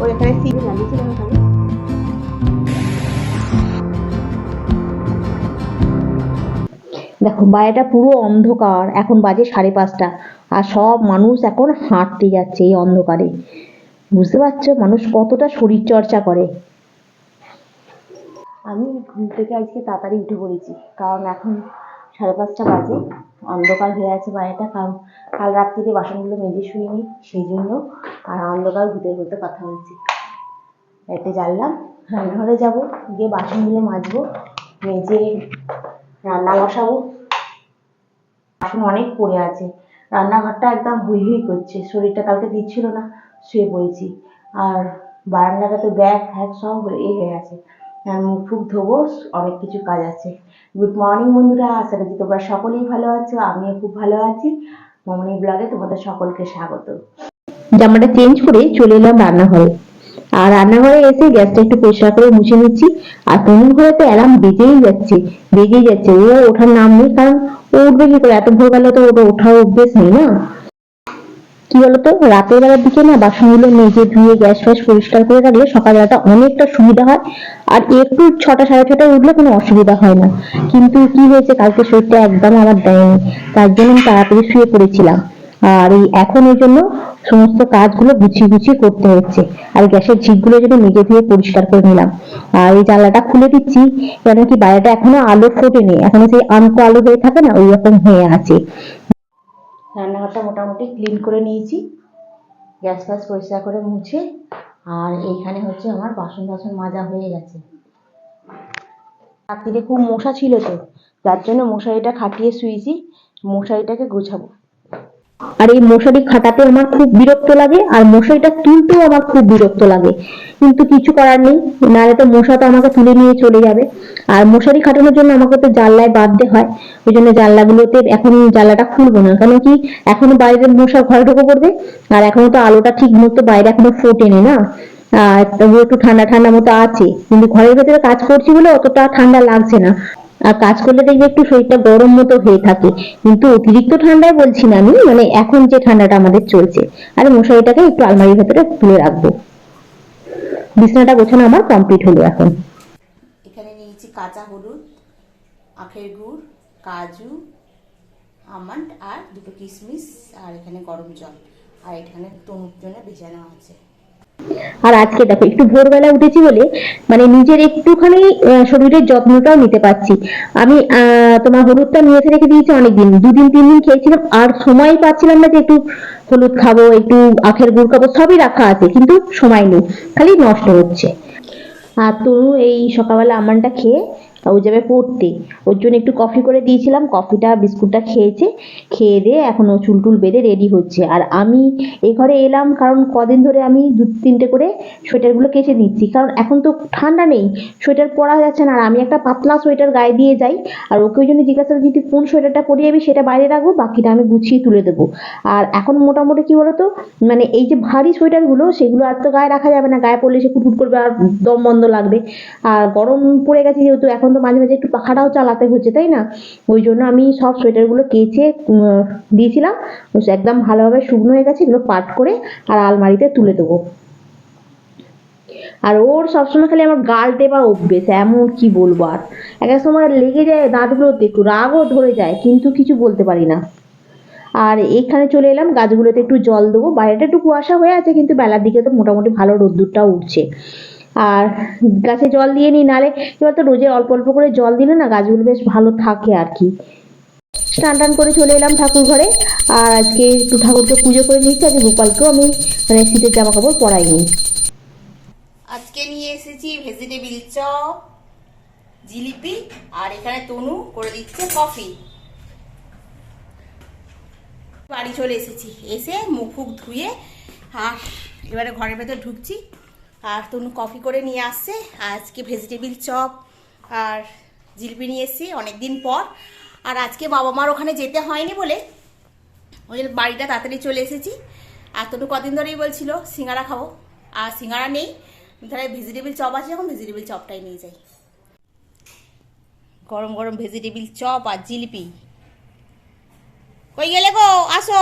ওর এখানে সিঁড়ি লাগিয়েছিলাম ওখানে দেখো বাইরেটা পুরো অন্ধকার। এখন বাজে সাড়ে পাঁচটা। আর সব মানুষ এখন হাঁটতে যাচ্ছে এই অন্ধকারে। বুঝতে পারছ? মানুষ কতটা শরীর চর্চা করে। আমি ঘুম থেকে আজকে তাড়াতাড়ি উঠে পড়েছি। কারণ এখন সাড়ে পাঁচটা বাজে। অন্ধকার হয়ে আছে বাইরেটা কারণ কাল রাত্রিতে বাসনগুলো মেজে শুইনি সেই জন্য আর অন্ধকার ঘুরতে ঘুরতে কথা বলছি এতে জানলাম, রান্নাঘরে যাব, গিয়ে বাসনগুলো মাজবো, মেজে রান্না বসাবো। বাসন অনেক পড়ে আছে। রান্নাঘরটা একদম হুই হুই করছে। শরীরটা কালকে দিচ্ছিল না, শুয়ে পড়েছি। আর বারান্দাটা তো ব্যাগ ফ্যাগ সব এ হয়ে আছে। মুখ ফুক ধোবো, অনেক কিছু কাজ আছে। গুড মর্নিং বন্ধুরা, আশা করছি তোমরা সকলেই ভালো আছো, আমিও খুব ভালো আছি। মমনি ব্লগে তোমাদের সকলকে স্বাগত। জামাটা চেঞ্জ করে চলে এলাম রান্নাঘরে। আর রান্নাঘরে এসে গ্যাসটা একটু পরিষ্কার করে মুছে নিচ্ছি। আর তনুর ঘরে তো অ্যালার্ম বেজেই যাচ্ছে বেজেই যাচ্ছে। ও ওঠার নাম নেই, কারণ ও উঠবে কি করে? এত ভোরবেলা তো ওটা ওঠার অভ্যেস নেই না? কি বলতো, রাতের বেলার দিকে না বাসনগুলো মেজে ধুয়ে গ্যাস ফ্যাস পরিষ্কার করে রাখলে সকালবেলাটা অনেকটা সুবিধা হয়। আর একটু ছটা সাড়ে ছটায় উঠলে কোনো অসুবিধা হয় না। কিন্তু কি হয়েছে, কালকে শরীরটা একদম আমার দেয়নি। তার জন্য আমি তাড়াতাড়ি শুয়ে পড়েছিলাম। আর এই এখন ওই জন্য সমস্ত কাজগুলো গুছিয়ে গুছিয়ে করতে হচ্ছে। আর গ্যাসের ঝিকগুলো যদি মেজে ধুয়ে পরিষ্কার করে নিলাম। আর এই জানলাটা খুলে দিচ্ছি, কেন কি বাইরেটা এখনও আলো ফোটেনি। এখনও সেই আনকো আলো হয়ে থাকে না, ওই রকম হয়ে আছে। রান্নাঘরটা মোটামুটি ক্লিন করে নিয়েছি। গ্যাস ফ্যাস পরিষ্কার করে মুছে। আর এইখানে হচ্ছে আমার বাসন টাসন মাজা হয়ে গেছে। রাত্রিরে খুব মশা ছিল তো, যার জন্য মশারিটা খাটিয়ে শুয়েছি। মশারিটাকে গোছাবো। আর এই মশারি খাটাতে আমার খুব বিরক্ত লাগে, আর মশারিটা তুলতেও আমার খুব বিরক্ত লাগে। কিন্তু কিছু করার নেই, নাহলে তো মশা তো আমাকে তুলে নিয়ে চলে যাবে। আর মশারি খাটানোর জন্য আমাকে তো জানলায় বাঁধতে হয়, ওই জন্য জানলাগুলোতে এখন জানলাটা খুলবো না। কারণ কি এখনও বাইরের মশা ঘরে ঢুকে পড়বে, আর এখনও তো আলোটা ঠিক মতো বাইরে এখনও ফোটেনি না। আর একটু ঠান্ডা ঠান্ডা মতো আছে, কিন্তু ঘরের ভেতরে কাজ করছি বলে অতটা ঠান্ডা লাগছে না। আর কাজ করলে দেখবে একটু শরীরটা গরম মতো হয়ে থাকে। কিন্তু অতিরিক্ত ঠান্ডায় বলছি না আমি মানে এখন যে ঠান্ডাটা আমাদের চলছে। আর মশারিটাকে একটু আলমারির ভেতরে তুলে রাখব। বিছানাটা গোছানো আমার কমপ্লিট হলো এখন। এখানে নিয়েছি কাঁচা হলুদ, আখের গুড়, কাজু, আমন্ড আর দুটো কিশমিশ আর এখানে গরম জল। আর এখানে তনুর জন্য ভেজানো আছে। আর আজকে দেখো, একটু ভোরবেলা উঠেছি বলে মানে নিজের একটুখানি শরীরের যত্নটাও নিতে পারছি। আমি তোমার হলুদটা নিয়ে এসে রেখে দিয়েছি অনেকদিন। দুদিন, তিন দিন খেয়েছিলাম, আর সময় পাচ্ছিলাম না যে একটু হলুদ খাব, একটু আখের গুড় খাব, সবই রাখা আছে, কিন্তু সময় নেই, খালি নষ্ট হচ্ছে। আর তনু এই সকালবেলা আমানটা খেয়ে ও যাবে পড়তে। ওর জন্য একটু কফি করে দিয়েছিলাম। কফিটা বিস্কুটটা খেয়েছে। খেয়ে দিয়ে এখন ও চুল টুল বেঁধে রেডি হচ্ছে। আর আমি এ ঘরে এলাম কারণ কদিন ধরে আমি দু, তিনটে করে সোয়েটারগুলো কেচে নিচ্ছি। কারণ এখন তো ঠান্ডা নেই। সোয়েটার পরা যাচ্ছে না। আর আমি একটা পাতলা সোয়েটার গায়ে দিয়ে যাই। আর ওকে ওই জন্য জিজ্ঞাসা করছি কোন সোয়েটারটা পরিয়ে যাবি সেটা বাইরে রাখব, বাকিটা আমি গুছিয়ে তুলে দেবো। আর এখন মোটামুটি কি বলতো মানে এই যে ভারী সোয়েটারগুলো সেগুলো আর তো গায়ে রাখা যাবে না। গায়ে পড়লে সে কুটকুট করবে আর দম বন্ধ লাগবে। আর গরম পড়ে গেছে যেহেতু, এখন তো মাঝে মাঝে একটু পাখাটাও চালাতে হচ্ছে, তাই না? ওই জন্য আমি সব সোয়েটারগুলো কেচে দিয়েছিলাম। একদম ভালোভাবে শুকনো হয়ে গেছে, এগুলো পাট করে আর আলমারিতে তুলে দেবো। আর ওর সবসময় খালি আমার গাল টেপা অভ্যেস, এমন কি বলব আর? এক এক সময় লেগে যায় দাঁতগুলোতে একটু রাগও ধরে যায়, কিন্তু কিছু বলতে পারি না। আর এখানে চলে এলাম, গাছগুলোতে একটু জল দেবো। বাইরেটা একটু কুয়াশা হয়ে আছে, কিন্তু বেলার দিকে তো মোটামুটি ভালো রোদ্দুরটাও উঠছে। আর গাছে জল দিয়ে নিই নালে এবার তো রোজে অল্প অল্প করে জল দিলে না গাছগুলো বেশ ভালো থাকে আর কি। স্নান টান করে চলে এলাম ঠাকুর ঘরে, আর আজকে একটু ঠাকুরকে পুজো করে নিচ্ছি আজকে গোপালকেও আমি মানে শীতের জামা কাপড় পরাই পরাইনি। আজকে নিয়ে এসেছি ভেজিটেবিল চপ, জিলিপি, আর এখানে তনু করে দিচ্ছে কফি। বাড়ি চলে এসেছি, এসে মুখ ফুক ধুয়ে আর এবারে ঘরের ভেতর ঢুকছি। আর তনু কফি করে নিয়ে আসছে। আজকে ভেজিটেবিল চপ আর জিলিপি নিয়ে এসেছি অনেক দিন পর। আর আজকে বাবা মার ওখানে যেতে হয়নি বলে ওই বাড়িটা তাড়াতাড়ি চলে এসেছি। আর তনু কদিন ধরেই বলছিল, সিঙ্গারা খাব। আর সিঙ্গারা নেই। তাহলে ভেজিটেবিল চপ আছে যখন ভেজিটেবিল চপটাই নিয়ে যাই। গরম গরম ভেজিটেবিল চপ আর জিলিপি। কই গেলে গো? আসো।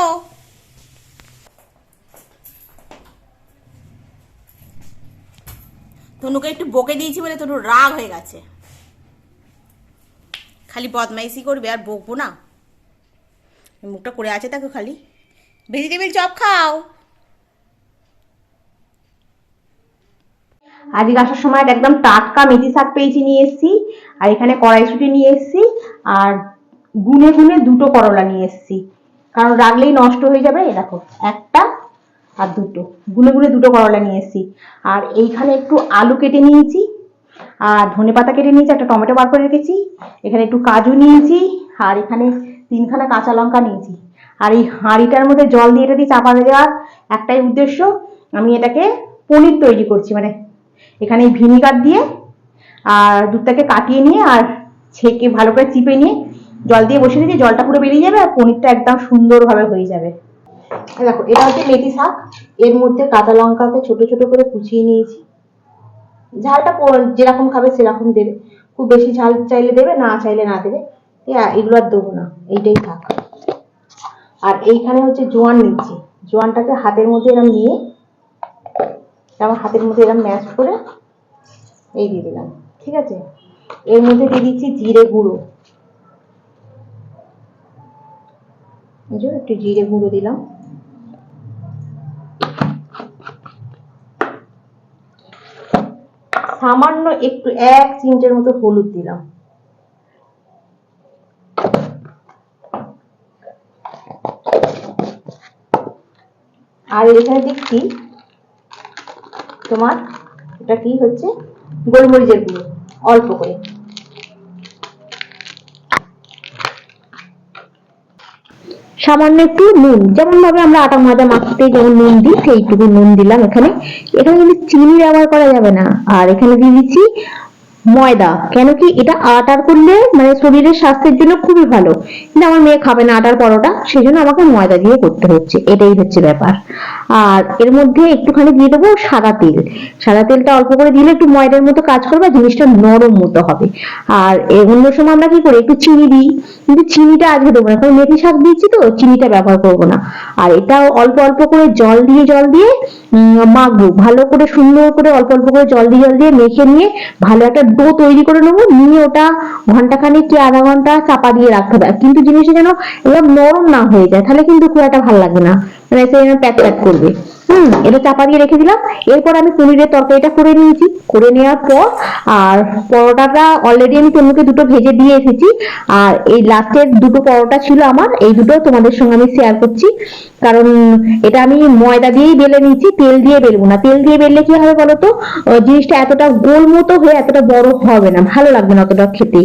তনুকে একটু বকে দিয়েছি বলে তনু রাগ হয়ে গেছে। খালি বদমাইশি করবে আর বকবো না। মুখটা করে আছে তাকে খালি। ভেজিটেবিল চপ খাও। আজকে আসার সময় একদম টাটকা মেথি শাক পেয়েছি নিয়ে এসেছি, আর এখানে কড়াইশুটি নিয়ে এসেছি, আর গুনে গুনে দুটো করলা নিয়ে এসেছি। কারণ রাখলেই নষ্ট হয়ে যাবে, দেখো, একটা আর দুটো। গুনে গুনে দুটো করলা নিয়ে এসেছি। আর এইখানে একটু আলু কেটে নিয়েছি, আর ধনে পাতা কেটে নিয়েছি, একটা টমেটো বার করে রেখেছি, এখানে একটু কাজু নিয়েছি, আর এখানে তিনখানা কাঁচা লঙ্কা নিয়েছি। আর এই হাঁড়িটার মধ্যে জল দিয়ে এটা দিয়ে চাপা দেওয়ার একটাই উদ্দেশ্য, আমি এটাকে পনির তৈরি করছি। মানে এখানে ভিনিগার দিয়ে, আর দুধটাকে কাটিয়ে নিয়ে, আর ছেঁকে ভালো করে চিপে নিয়ে জল দিয়ে বসিয়ে দিয়েছি, জলটা পুরো বেরিয়ে যাবে আর পনিরটা একদম সুন্দরভাবে হয়ে যাবে। দেখো, এটা হচ্ছে মেথি শাক। এর মধ্যে কাঁচা লঙ্কাকে ছোট ছোট করে কুচিয়ে নিয়েছি। ঝালটা যেরকম খাবে সেরকম দেবে। খুব বেশি ঝাল চাইলে দেবে, না চাইলে না দেবে। এগুলো আর দেবো না, এইটাই থাক। আর এইখানে হচ্ছে জোয়ান নিচ্ছি। জোয়ানটাকে হাতের মধ্যে এরকম নিয়ে আমার হাতের মধ্যে এরকম ম্যাশ করে এই দিয়ে দিলাম, ঠিক আছে? এর মধ্যে দিয়ে দিচ্ছি জিরে গুঁড়ো। একটু জিরে গুঁড়ো দিলাম। সামান্য একটু এক চিমটের মতো হলুদ দিলাম। আর এখানে দেখছি তোমার, এটা কি হচ্ছে? গোলমরিচের গুঁড়ো, অল্প করে। সামান্য একটু নুন যেমন ভাবে আমরা আটা ময়দা মাখতে যেমন নুন দিই, সেইটুকু নুন দিলাম এখানে। এখানে কিন্তু চিনি ব্যবহার করা যাবে না। আর এখানে দিয়ে দিচ্ছি ময়দা। কেন কি এটা আটার করলে মানে শরীরের স্বাস্থ্যের জন্য খুবই ভালো। কিন্তু আমার মেয়ে খাবে না আটার পরোটা সেই জন্য আমাকে ময়দা দিয়ে করতে হচ্ছে। এটাই হচ্ছে ব্যাপার। আর এর মধ্যে একটুখানি দিয়ে দেবো সাদা তেল। সাদা তেলটা অল্প করে দিলে একটু ময়দার মতো কাজ করবে জিনিসটা নরম মতো হবে। আর অন্য সময় আমরা কি করি, একটু চিনি দিই। কিন্তু চিনিটা আজকে দেবো না, কারণ মেথি শাক দিচ্ছি তো, চিনিটা ব্যবহার করব না। আর এটাও অল্প অল্প করে জল দিয়ে জল দিয়ে মাখবো। ভালো করে সুন্দর করে অল্প অল্প করে জল দিয়ে জল দিয়ে মেখে নিয়ে ভালো একটা ডো তৈরি করে নেব। নিয়ে ওটা ঘন্টাখানেক কি আধা ঘণ্টা চাপা দিয়ে রাখতে হবে। কিন্তু জিনিসটা যেন একদম নরম না হয়ে যায়, তাহলে কিন্তু খুব একটা ভালো লাগবে না। মানে এসে যেন প্যাট প্যাট করবে হুম, এটা চাপা দিয়ে রেখে দিলাম। এরপর আমি পনিরের তরকারিটা করে নিয়েছি। করে নেওয়ার পর, আর পরোটাটা অলরেডি আমি তনুকে দুটো ভেজে দিয়ে এসেছি। আর এই লাস্টের দুটো পরোটা ছিল আমার। এই দুটো তোমাদের সঙ্গে আমি শেয়ার করছি। কারণ এটা আমি ময়দা দিয়েই বেলে নিয়েছি, তেল দিয়ে বেলবো না। তেল দিয়ে বেললে কি হবে বলতো জিনিসটা এতটা গোল মতো হয়ে এতটা বড় হবে না। ভালো লাগবে না অতটা খেতে।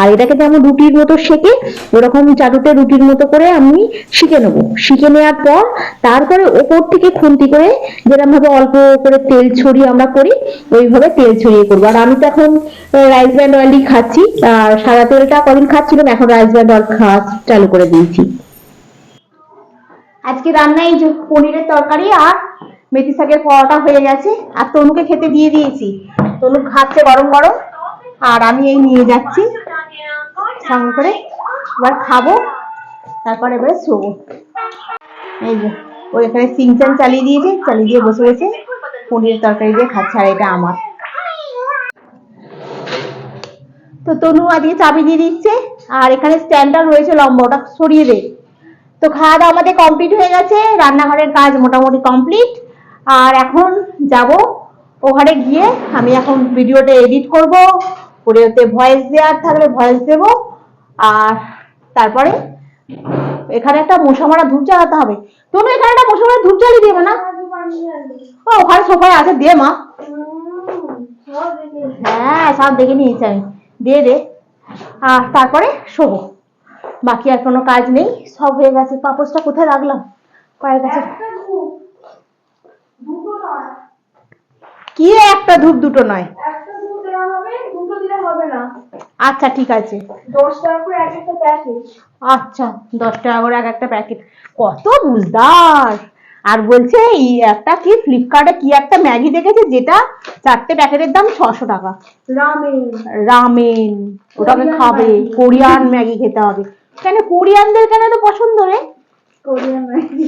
আর এটাকে যেমন রুটির মতো সেকে ওরকম চাটুতে রুটির মতো করে আমি শিখে নেব। শিখে নেওয়ার পর, তারপরে ওপর থেকে খুন্তি করে যেরকম ভাবে অল্প করে তেল ছড়িয়ে আমরা করি, ওইভাবে তেল ছড়িয়ে করব। আর আমি তো এখন রাইস ব্র্যান্ড অয়েলই খাচ্ছি। আর সাদা তেলটা কদিন খাচ্ছিলাম, এখন রাইস ব্র্যান্ড অয়েল খাওয়া চালু করে দিয়েছি। আজকে রান্না এই পনিরের তরকারি আর মেথি শাকের পরোটা হয়ে গেছে। আর তনুকে খেতে দিয়ে দিয়েছি। তনু খাচ্ছে গরম গরম। আর আমি এই নিয়ে যাচ্ছি। সঙ্গে করে এবার খাব, তারপরে এবারে শোবো। এই যে। ও এখানে সিংচান চালিয়ে দিয়েছে, চালিয়ে দিয়ে বসে রয়েছে। পনির তরকারি দিয়ে খাচ্ছে, আর এটা আমার। তো তনু আজকে চাবি দিয়ে দিচ্ছে, আর এখানে স্ট্যান্ডটা রয়েছে লম্বা, ওটা সরিয়ে দে। তো খাওয়া দাওয়া আমাদের কমপ্লিট হয়ে গেছে, রান্নাঘরের কাজ মোটামুটি কমপ্লিট। আর এখন যাব ওখানে গিয়ে, আমি এখন ভিডিওটা এডিট করব করে ওতে ভয়েস দেওয়ার থাকলে ভয়েস দেব, আর তারপরে এখানে একটা মশা মারা ধূপ জ্বালাতে হবে। তুমি এখানে একটা মশা মারা ধূপ জ্বালিয়ে দেবে না? ও ওখানে সোফায় আছে দে মা। হ্যাঁ সব দেখে নিয়েছি আমি। দিয়ে দে। আর তারপরে শোবো। বাকি আর কোনো কাজ নেই। সব হয়ে গেছে। পাপোসটা কোথায় রাখলাম? পায়ের কাছে। কি একটা ধূপ দুটো নয়? একটা দুধ দেওয়া হবে দুটো দিলে হবে না। আচ্ছা ঠিক আছে। দশ টাকা করে এক একটা প্যাকেজ আচ্ছা দশ টাকা করে এক একটা প্যাকেট কত বুঝদার। আর বলছে এই একটা কি ফ্লিপকার্টে কি একটা ম্যাগি দেখেছে যেটা চারটে প্যাকেটের দাম ছশো টাকা। রামেন রামেন ওটাকে খাবে। কোরিয়ান ম্যাগি খেতে হবে। কেন কোরিয়ানদের কেন তো পছন্দ রে? Korean Maggi.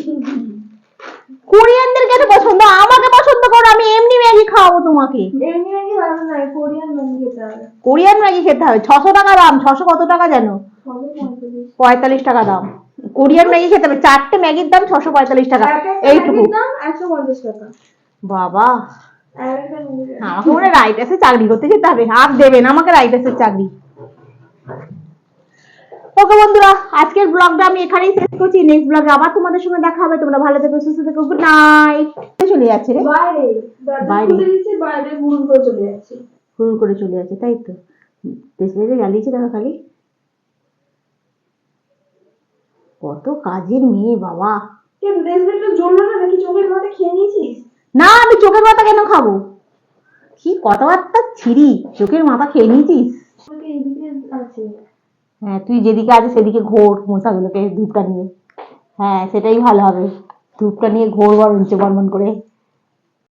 কোরিয়ানদের কেন পছন্দ আমাকে পছন্দ করো আমি এমনি ম্যাগি খাব খাওয়াবো তোমাকে? কোরিয়ান ম্যাগি খেতে হবে। ছশো টাকা দাম ছশো কত টাকা জানো হবে পঁয়তাল্লিশ? টাকা দাম। কোরিয়ান ম্যাগি খেতে হবে। চারটে ম্যাগির দাম ছশো পঁয়তাল্লিশ টাকা। এইটুকু। বাবা। আমাকে মনে রাইটাসে চাকরি করতে যেতে হবে। আর দেবেন আমাকে রাইটাসের চাকরি। ওকে বন্ধুরা আজকের ব্লগটা আমি এখানেই শেষ করছি। নেক্সট ব্লগে আবার তোমাদের সঙ্গে দেখা হবে। তোমরা ভালো থেকো সুস্থ থেকো গুড নাইট চলে যাচ্ছে রে। বাইরে বাইরে। বাইরে। গুড় করে চলে যাচ্ছে। হুড় করে চলে যাচ্ছে তাই তো। দেশে জ্বালিয়েছে দেখো খালি। কত কাজের মেয়ে বাবা। জ্বললো না নাকি? চোখের মাথা খেয়ে নিয়েছিস? না আমি চোখের মাথা কেন খাব? কি কথাবার্তা ছিরি চোখের মাথা খেয়ে নিয়েছিস? আছে। হ্যাঁ তুই যেদিকে আছে সেদিকে ঘোর মশাগুলোকে ধূপটা নিয়ে হ্যাঁ সেটাই ভালো হবে। ধূপটা নিয়ে ঘোর বরঞ্চ বনবন করে।